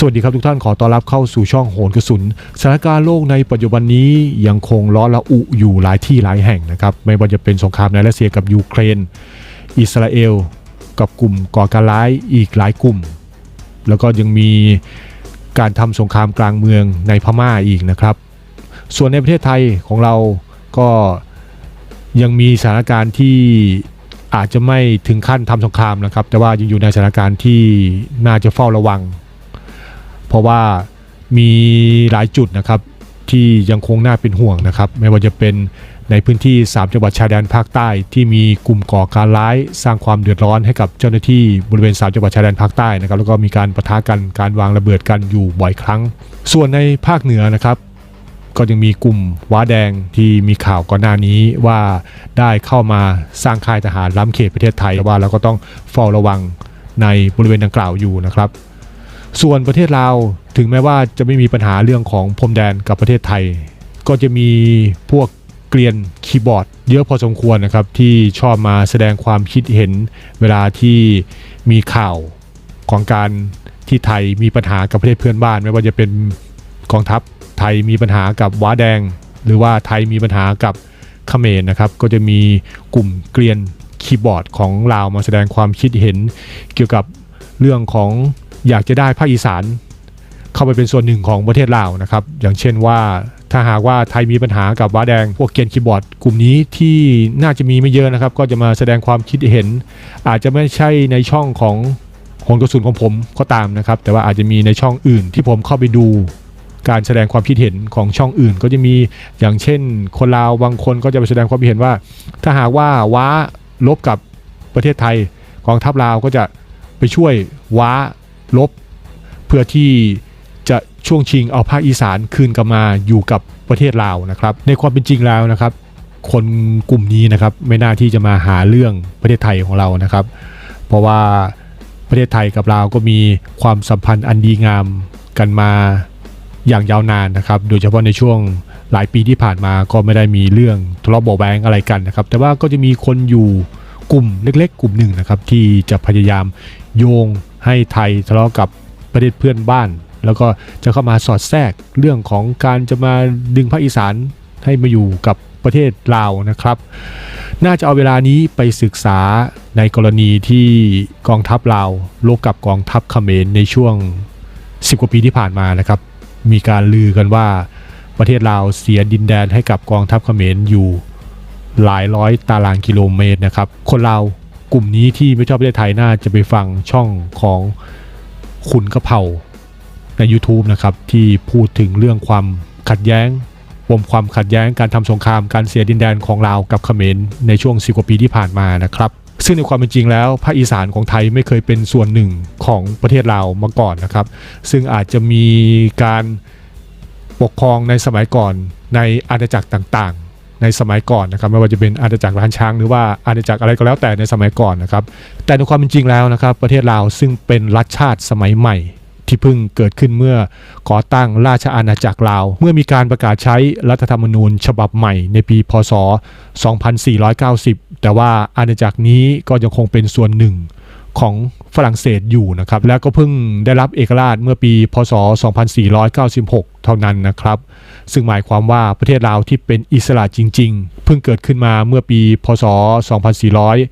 สวัสดีครับทุกท่านขอต้อนรับเข้าสู่ช่องโหนกระสุนสถานการณ์โลกในปัจจุบันนี้ยังคงร้อนระอุอยู่หลายที่หลายแห่งนะครับ ไม่ว่าจะเป็นสงครามในรัสเซียกับยูเครน อิสราเอล กับกลุ่มก่อการร้ายอีกหลายกลุ่ม แล้วก็ยังมีการทำสงครามกลางเมืองในพม่าอีกนะครับ ส่วนในประเทศไทยของเราก็ยังมีสถานการณ์ที่อาจจะไม่ถึงขั้นทำสงครามนะครับ แต่ว่ายังอยู่ในสถานการณ์ที่น่าจะเฝ้าระวัง เพราะว่ามีหลายจุดนะครับที่ยังคงน่าเป็นห่วงนะครับ ไม่ว่าจะเป็นในพื้นที่ 3 จังหวัดชายแดนภาคใต้ที่มีกลุ่มก่อการร้าย สร้างความเดือดร้อนให้กับเจ้าหน้าที่บริเวณ 3 จังหวัดชายแดนภาคใต้นะครับ แล้วก็มีการปะทะกันการวางระเบิดกันอยู่บ่อยครั้ง ส่วนในภาคเหนือนะครับ ก็ยังมีกลุ่มว้าแดงที่มีข่าวก่อนหน้านี้ว่าได้เข้ามาสร้างค่ายทหารล้ำเขตประเทศไทยแต่ว่าเราก็ต้องเฝ้าระวังในบริเวณดังกล่าวอยู่นะครับ ส่วนประเทศลาวถึงแม้ว่าจะไม่มีปัญหาเรื่องของพรมแดนกับประเทศไทย ก็จะมีพวกเกลียนคีย์บอร์ด เยอะพอสมควรนะครับ ที่ชอบมาแสดงความคิดเห็นเวลาที่มีข่าวของการที่ไทยมีปัญหากับประเทศเพื่อนบ้าน ไม่ว่าจะเป็นกองทัพไทยมีปัญหากับว้าแดง หรือว่าไทยมีปัญหากับเขมรนะครับ ก็จะมีกลุ่มเกลียนคีย์บอร์ดของลาวมาแสดงความคิดเห็นเกี่ยวกับเรื่องของ อยากจะได้ภาคอีสานเข้าไปเป็นส่วนหนึ่งของประเทศลาวนะครับ อย่างเช่นว่าถ้าหากว่าไทยมีปัญหากับว้าแดง พวกเกียนคีย์บอร์ด กลุ่มนี้ที่น่าจะมีไม่เยอะนะครับ ก็จะมาแสดงความคิดเห็น อาจจะไม่ใช่ในช่องของโหนกระสุนของผมก็ตามนะครับ แต่ว่าอาจจะมีในช่องอื่นที่ผมเข้าไปดู การแสดงความคิดเห็นของช่องอื่น ก็จะมีอย่างเช่น คนลาวบางคนก็จะไปแสดงความคิดเห็นว่า ถ้าหากว่าว้าลบกับประเทศไทยกองทัพลาวก็จะไปช่วยว้า ลบ เพื่อที่จะช่วงชิงเอาภาคอีสานคืนกลับมาอยู่กับประเทศลาวนะครับ ในความเป็นจริงแล้วนะครับ คนกลุ่มนี้นะครับไม่น่าที่จะมาหาเรื่องประเทศไทยของเรานะครับ เพราะว่าประเทศไทยกับลาวก็มีความสัมพันธ์อันดีงามกันมาอย่างยาวนานนะครับ โดยเฉพาะในช่วงหลายปีที่ผ่านมาก็ไม่ได้มีเรื่องทะเลาะเบาแวงอะไรกันนะครับ แต่ว่าก็จะมีคนอยู่ กลุ่มเล็ก ๆ กลุ่มหนึ่งนะครับที่จะพยายามโยงให้ไทยทะเลาะกับประเทศเพื่อนบ้าน แล้วก็จะเข้ามาสอดแทรกเรื่องของการจะมาดึงภาคอีสานให้มาอยู่กับประเทศลาวนะครับ น่าจะเอาเวลานี้ไปศึกษาในกรณีที่กองทัพลาวลบกับกองทัพเขมรในช่วง 10 กว่าปีที่ผ่านมานะครับ มีการลือกันว่าประเทศลาวเสียดินแดนให้กับกองทัพเขมรอยู่ หลายร้อยตารางกิโลเมตรนะครับ คนลากลุ่มนี้ที่ไม่ชอบประเทศไทยน่าจะไปฟังช่องของขุนกระเพราใน YouTube นะครับ ที่พูดถึงเรื่องความขัดแย้งปมความขัดแย้งการทำสงครามการเสียดินแดนของลาวกับเขมรในช่วง10กว่าปีที่ผ่านมานะครับซึ่งในความเป็นจริงแล้วภาคอีสานของไทยไม่เคยเป็นส่วนหนึ่งของประเทศลาวมาก่อนนะครับ ซึ่งอาจจะมีการปกครองในสมัยก่อนในอาณาจักรต่าง ในสมัยก่อนนะครับไม่ว่าจะเป็นอาณาจักรล้านช้างหรือว่าอาณาจักรอะไรก็แล้วแต่ในสมัยก่อนนะครับแต่ในความเป็นจริงแล้วนะครับ ประเทศลาวซึ่งเป็นรัฐชาติสมัยใหม่ที่เพิ่งเกิดขึ้นเมื่อก่อตั้งราชอาณาจักรลาว เมื่อมีการประกาศใช้รัฐธรรมนูญฉบับใหม่ในปี พศ 2490 แต่ว่าอาณาจักรนี้ก็ยังคงเป็นส่วนหนึ่งของ ฝรั่งเศสอยู่นะครับ และก็เพิ่งได้รับเอกราชเมื่อปี พศ 2496 เท่านั้นนะครับ ซึ่งหมายความว่าประเทศลาวที่เป็นอิสระจริง ๆ เพิ่งเกิดขึ้นมาเมื่อปี พศ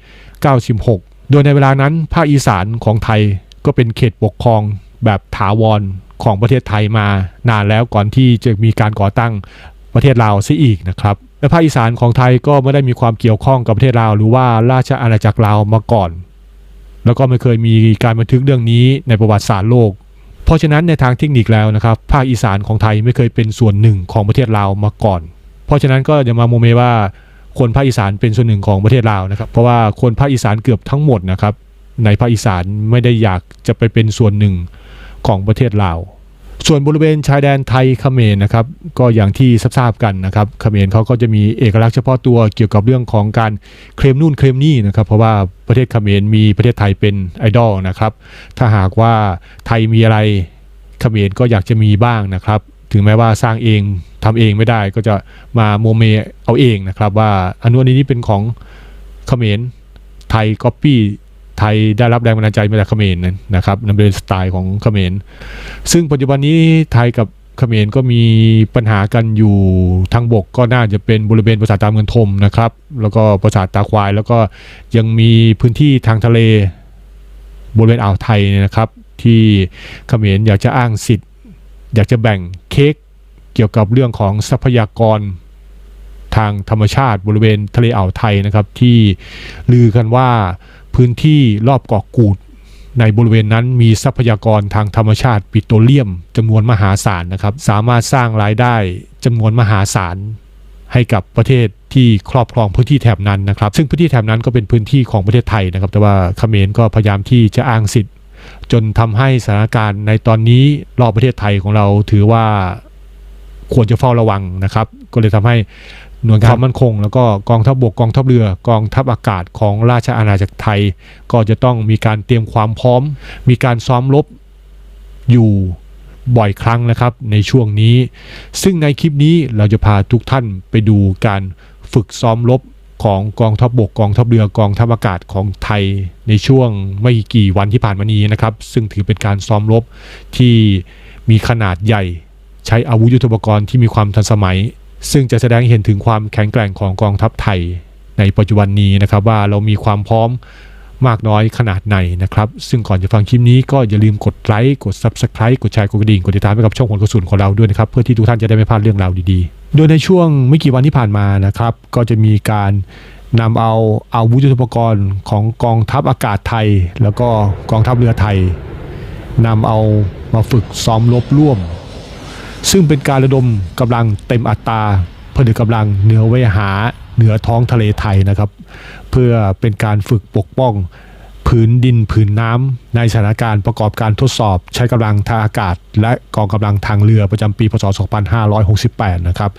2496 โดยในเวลานั้นภาคอีสานของไทยก็เป็นเขตปกครองแบบถาวรของประเทศไทยมานานแล้วก่อนที่จะมีการก่อตั้งประเทศลาวซะอีกนะครับและภาคอีสานของไทยก็ไม่ได้มีความเกี่ยวข้องกับประเทศลาวหรือว่าราชอาณาจักรลาวมาก่อน แล้วก็ไม่เคยมีการบันทึกเรื่องนี้ในประวัติศาสตร์โลก เพราะฉะนั้นในทางเทคนิคแล้วนะครับภาคอีสานของไทยไม่เคยเป็นส่วนหนึ่งของประเทศลาวมาก่อน เพราะฉะนั้นก็อย่ามาโมเมว่าคนภาคอีสานเป็นส่วนหนึ่งของประเทศลาวนะครับ เพราะว่าคนภาคอีสานเกือบทั้งหมดนะครับในภาคอีสานไม่ได้อยากจะไปเป็นส่วนหนึ่งของประเทศลาว ส่วนบริเวณชายแดนไทยเขมรนะครับก็อย่างที่ทราบกันนะครับเขมรเขาก็จะมีเอกลักษณ์เฉพาะตัวเกี่ยวกับเรื่องของการเคลมนู่นเคลมนี่นะครับเพราะว่าประเทศเขมรมีประเทศไทยเป็นไอดอลนะครับถ้าหากว่าไทยมีอะไรเขมรก็อยากจะมีบ้างนะครับ ถึงแม้ว่าสร้างเองทำเองไม่ได้ก็จะมาโมเมเอาเองนะครับว่าอันนู้นี้เป็นของเขมรไทยก๊อปปี้ ไทยได้รับแรงบันดาลใจมาจากเขมรนะครับนั่นเป็นสไตล์ของเขมรซึ่งปัจจุบันนี้ไทยกับเขมรก็มีปัญหากันอยู่ทางบกก็น่าจะเป็นบริเวณปราสาตามเมืองทมนะครับ แล้วก็ปราสาตาควาย แล้วก็ยังมีพื้นที่ทางทะเลบริเวณอ่าวไทยนะครับ ที่เขมรอยากจะอ้างสิทธิ์ อยากจะแบ่งเค้กเกี่ยวกับเรื่องของทรัพยากรทางธรรมชาติบริเวณทะเลอ่าวไทยนะครับ ที่ลือกันว่า พื้นที่รอบเกาะกูด ในบริเวณนั้นมีทรัพยากรทางธรรมชาติปิโตรเลียมจำนวนมหาศาลนะครับ สามารถสร้างรายได้จำนวนมหาศาลให้กับประเทศที่ครอบครองพื้นที่แถบนั้นนะครับ ซึ่งพื้นที่แถบนั้นก็เป็นพื้นที่ของประเทศไทยนะครับ แต่ว่าเขมรก็พยายามที่จะอ้างสิทธิ์ จนทำให้สถานการณ์ในตอนนี้รอบประเทศไทยของเราถือว่าควรจะเฝ้าระวังนะครับ ก็เลยทำให้ หน่วยงานความมั่นคง แล้วก็กองทัพบบกกองทัพเรือกองทัพอากาศของราชอาณาจักรไทย ก็จะต้องมีการเตรียมความพร้อม มีการซ้อมรบอยู่บ่อยครั้งนะครับในช่วงนี้ ซึ่งในคลิปนี้เราจะพาทุกท่านไปดูการฝึกซ้อมรบของกองทัพบบกกองทัพเรือกองทัพอากาศของไทยในช่วงไม่กี่วันที่ผ่านมานี้นะครับ ซึ่งถือเป็นการซ้อมรบที่มีขนาดใหญ่ ใช้อาวุธยุทโธปกรณ์ที่มีความทันสมัย ซึ่งจะแสดงให้เห็นถึงความแข็งแกร่งของกองทัพไทย ในปัจจุบันนี้นะครับว่าเรามีความพร้อมมากน้อยขนาดไหนนะครับ ซึ่งก่อนจะฟังคลิปนี้ก็อย่าลืมกดไลค์กด Subscribe กดแชร์กดกระดิ่ง กดติดตามให้กับช่องคนกระสุนของเราด้วยนะครับ เพื่อที่ทุกท่านจะได้ไม่พลาดเรื่องราวดีๆ โดยในช่วงไม่กี่วันที่ผ่านมานะครับ ก็จะมีการนำเอาอาวุธยุทโธปกรณ์ของกองทัพอากาศไทย แล้วก็กองทัพเรือไทยนำเอามาฝึกซ้อมรบร่วม ซึ่งเป็นการระดมกำลังเต็มอัตราผนึกกำลังเหนือเวหาเหนือท้องทะเลไทยนะครับ เพื่อเป็นการฝึกปกป้องผืนดินผืนน้ำในสถานการณ์ประกอบการทดสอบ ใช้กำลังทางอากาศ และกองกำลังทางเรือประจำปีพศ 2568 นะครับ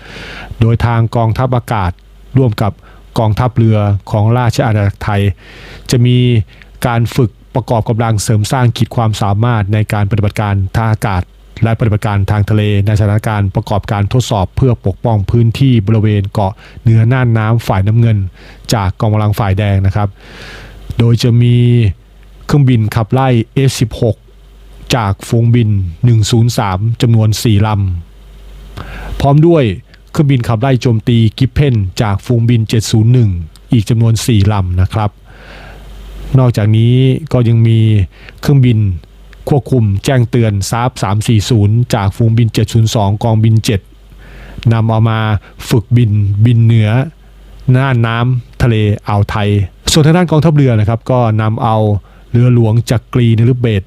โดยทางกองทัพอากาศร่วมกับกองทัพเรือของราชอาณาจักรไทย จะมีการฝึกประกอบกำลังเสริมสร้างขีดความสามารถในการปฏิบัติการทางอากาศ และปฏิบัติการทางทะเลในสถานการณ์ประกอบการทดสอบเพื่อปกป้องพื้นที่บริเวณเกาะเหนือน่านน้ำฝ่ายน้ำเงิน จากกองกำลังฝ่ายแดงนะครับ โดยจะมีเครื่องบินขับไล่ F16 จากฝูงบิน 103จำนวน 4ลำพร้อมด้วยเครื่องบินขับไล่โจมตีกิฟเพนจากฝูงบิน 701 อีกจำนวน 4ลำนะครับ นอกจากนี้ก็ยังมีเครื่องบิน ควบคุมแจ้งเตือนซาบ340 จากฝูงบิน 702 กองบิน 7นำเอามาฝึกบินบินเหนือน่านน้ำทะเลอ่าวไทย ส่วนทางด้านกองทัพเรือนะครับ ก็นำเอาเรือหลวงจักกรีนฤเบศ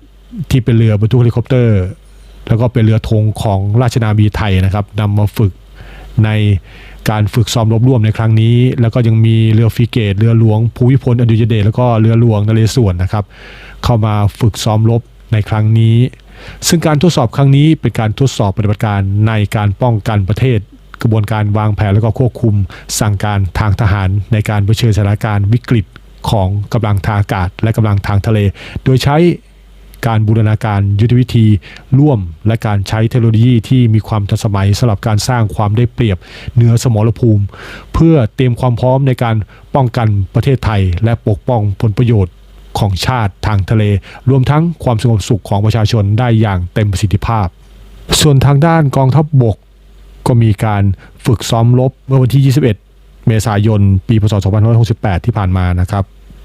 ที่เป็นเรือบรรทุกเฮลิคอปเตอร์ แล้วก็เป็นเรือธงของราชนาวีไทยนะครับนำมาฝึกในการฝึกซ้อมรบร่วมในครั้งนี้ แล้วก็ยังมีเรือฟริเกต เรือหลวงภูมิพลอดุยเดชแล้วก็เรือหลวงนเรศวรนะครับ เข้ามาฝึกซ้อมรบ ในครั้งนี้ ซึ่งการทดสอบครั้งนี้เป็นการทดสอบปฏิบัติการในการป้องกันประเทศ กระบวนการวางแผนและก็ควบคุม สั่งการทางทหารในการเผชิญสถานการณ์วิกฤตของกำลังทางอากาศ และกำลังทางทะเล โดยใช้การบูรณาการยุทธวิธีร่วมและการใช้เทคโนโลยีที่มีความทันสมัยสำหรับการสร้างความได้เปรียบเหนือสมรภูมิ เพื่อเตรียมความพร้อมในการป้องกันประเทศไทย และปกป้องผลประโยชน์ ของชาติทางทะเล รวมทั้งความสงบสุขของประชาชนได้อย่างเต็มประสิทธิภาพ ส่วนทางด้านกองทัพบบก ก็มีการฝึกซ้อมรบเมื่อวันที่ 21 เมษายน ปีพศ 2568 ที่ผ่านมานะครับ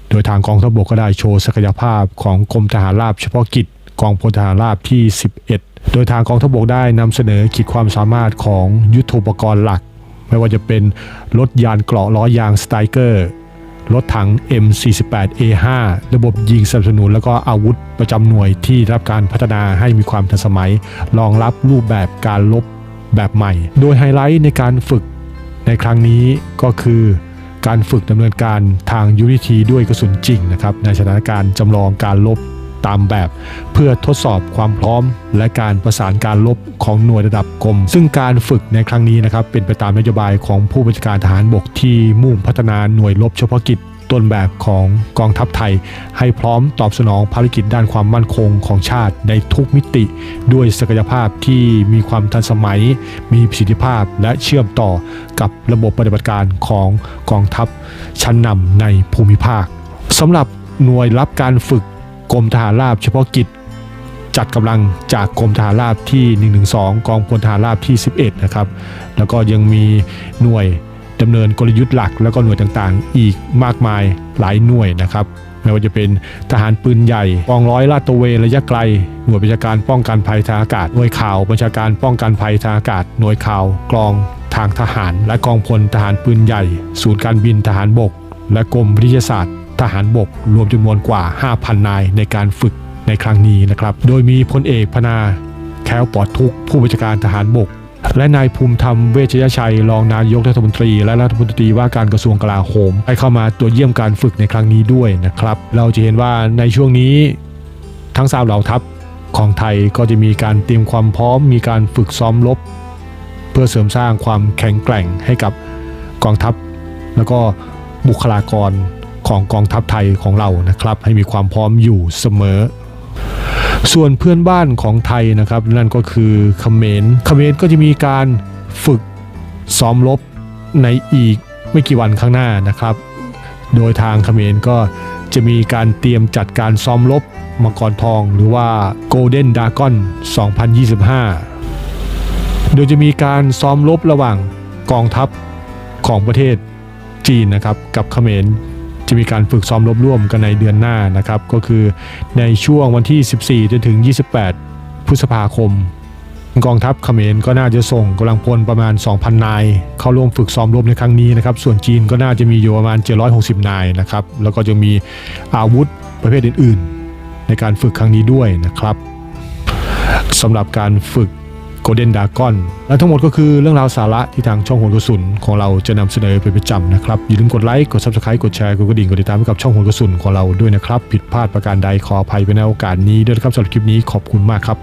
โดยทางกองทัพบกก็ได้โชว์ศักยภาพของกรมทหารราบเฉพาะกิจกองพลทหารราบที่ 11 โดยทางกองทัพบกได้นำเสนอขีดความสามารถของยุทโธปกรณ์หลัก ไม่ว่าจะเป็นรถยานเกราะล้อยางสไตรเกอร์ รถถัง M48A5 ระบบยิงสนับสนุนแล้วก็อาวุธประจำหน่วยที่รับการพัฒนาให้มีความทันสมัย รองรับรูปแบบการลบแบบใหม่ โดยไฮไลท์ในการฝึกในครั้งนี้ก็คือการฝึกดำเนินการทางยุทธวิธีด้วยกระสุนจริงนะครับในสถานการณ์จำลองการลบ ตามแบบ เพื่อทดสอบความพร้อม และการประสานการลบของหน่วยระดับกรม ซึ่งการฝึกในครั้งนี้นะครับเป็นไปตามนโยบายของผู้บัญชาการทหารบกที่มุ่งพัฒนาหน่วยรบเฉพาะกิจต้นแบบของกองทัพไทย ให้พร้อมตอบสนองภารกิจด้านความมั่นคงของชาติในทุกมิติ ด้วยศักยภาพที่มีความทันสมัย มีประสิทธิภาพและเชื่อมต่อกับระบบปฏิบัติการของกองทัพชั้นนำในภูมิภาคสำหรับหน่วยรับการฝึก กรมทหารราบเฉพาะกิจ จัดกำลังจากกรมทหารราบที่ 112 กองพลทหารราบที่ 11 นะครับ แล้วก็ยังมีหน่วยดำเนินกลยุทธ์หลัก แล้วก็หน่วยต่างๆ อีกมากมายหลายหน่วยนะครับไม่ว่าจะเป็นทหารปืนใหญ่กองร้อยลาดตระเวนระยะไกล หน่วยบัญชาการป้องกันภัยทางอากาศ หน่วยข่าวบัญชาการป้องกันภัยทางอากาศ หน่วยข่าวกองทางทหาร และกองพลทหารปืนใหญ่ ศูนย์การบินทหารบก และกรมวิทยาศาสตร์ ทหารบกรวมจำนวนกว่า 5,000 นายในการฝึกในครั้งนี้นะครับ โดยมีพลเอกพนาแค้วปลอดทุกผู้บัญชาการทหารบก และนายภูมิธรรมเวชยชัย รองนายกรัฐมนตรี และรัฐมนตรีว่าการกระทรวงกลาโหมได้เข้ามาตรวจเยี่ยมการฝึกในครั้งนี้ด้วยนะครับ เราจะเห็นว่าในช่วงนี้ทั้งสามเหล่าทัพของไทยก็จะมีการเตรียมความพร้อม มีการฝึกซ้อมรบ เพื่อเสริมสร้างความแข็งแกร่งให้กับกองทัพ แล้วก็บุคลากร ของกองทัพไทยของเรานะครับ ให้มีความพร้อมอยู่เสมอ ส่วนเพื่อนบ้านของไทยนะครับ นั่นก็คือเขมรเขมรก็จะมีการฝึกซ้อมรบในอีกไม่กี่วันข้างหน้านะครับ โดยทางเขมรก็จะมีการเตรียมจัดการซ้อมรบมังกรทองหรือว่า Golden Dragon 2025 โดยจะมีการซ้อมรบระหว่างกองทัพของประเทศจีนนะครับ กับเขมร จะมีการฝึกซ้อมรบร่วมกันในเดือนหน้านะครับ ก็คือในช่วงวันที่ 14จนถึง 28 พฤษภาคม กองทัพเขมรก็น่าจะส่งกำลังพลประมาณ 2,000 นาย เข้าร่วมฝึกซ้อมรบในครั้งนี้นะครับ ส่วนจีนก็น่าจะมีอยู่ประมาณ 760 นายนะครับ แล้วก็จะมีอาวุธประเภทอื่น ๆ ในการฝึกครั้งนี้ด้วยนะครับสำหรับการฝึก Golden Dragon และทั้งหมดก็คือเรื่องราวสาระที่ทางช่องโหนกระสุนของเราจะนำเสนอเป็นประจำนะครับ อย่าลืมกดไลค์ กด Subscribe กดแชร์ กดกระดิ่ง กดติดตามให้กับช่องโหนกระสุนของเราด้วยนะครับ ผิดพลาดประการใดขออภัยไปในโอกาสนี้ด้วยครับสำหรับคลิปนี้ขอบคุณมากครับ